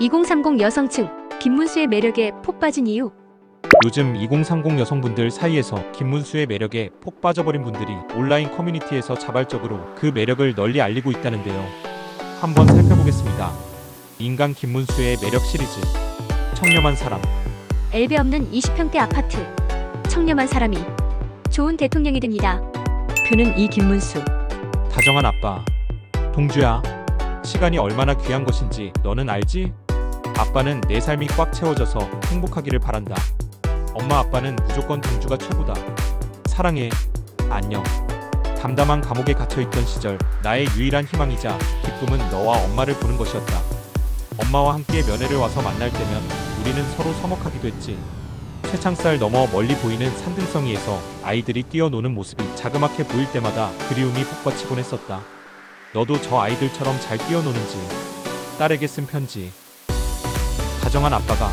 2030 여성층 김문수의 매력에 폭 빠진 이유 요즘 2030 여성분들 사이에서 김문수의 매력에 폭 빠져버린 분들이 온라인 커뮤니티에서 자발적으로 그 매력을 널리 알리고 있다는데요. 한번 살펴보겠습니다. 인간 김문수의 매력 시리즈 청렴한 사람 엘베 없는 20평대 아파트 청렴한 사람이 좋은 대통령이 됩니다. 표는 이 김문수 다정한 아빠 동주야 시간이 얼마나 귀한 것인지 너는 알지? 아빠는 내 삶이 꽉 채워져서 행복하기를 바란다. 엄마 아빠는 무조건 동주가 최고다. 사랑해. 안녕. 담담한 감옥에 갇혀있던 시절 나의 유일한 희망이자 기쁨은 너와 엄마를 보는 것이었다. 엄마와 함께 면회를 와서 만날 때면 우리는 서로 서먹하기도 했지. 최창살 넘어 멀리 보이는 산등성이에서 아이들이 뛰어노는 모습이 자그맣게 보일 때마다 그리움이 북받치곤 했었다. 너도 저 아이들처럼 잘 뛰어노는지 딸에게 쓴 편지. 다정한 아빠가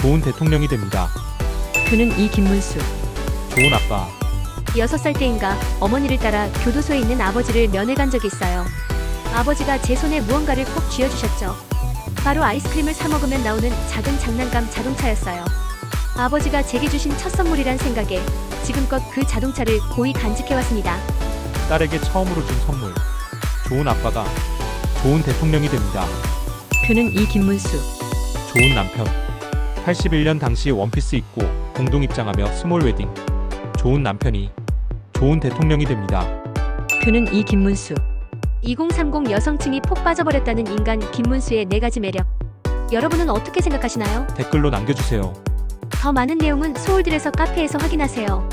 좋은 대통령이 됩니다. 표는 이 김문수 좋은 아빠. 6살 때인가 어머니를 따라 교도소에 있는 아버지를 면회 간 적이 있어요. 아버지가 제 손에 무언가를 꼭 쥐어주셨죠. 바로 아이스크림을 사 먹으면 나오는 작은 장난감 자동차였어요. 아버지가 제게 주신 첫 선물이란 생각에 지금껏 그 자동차를 고이 간직해왔습니다. 딸에게 처음으로 준 선물. 좋은 아빠가 좋은 대통령이 됩니다. 표는 이 김문수 좋은 남편. 81년 당시 원피스 입고 공동 입장하며 스몰 웨딩. 좋은 남편이 좋은 대통령이 됩니다. 표는 이 김문수 2030 여성층이 폭 빠져버렸다는 인간 김문수의 네 가지 매력 여러분은 어떻게 생각하시나요? 댓글로 남겨주세요. 더 많은 내용은 소울들에서 카페에서 확인하세요.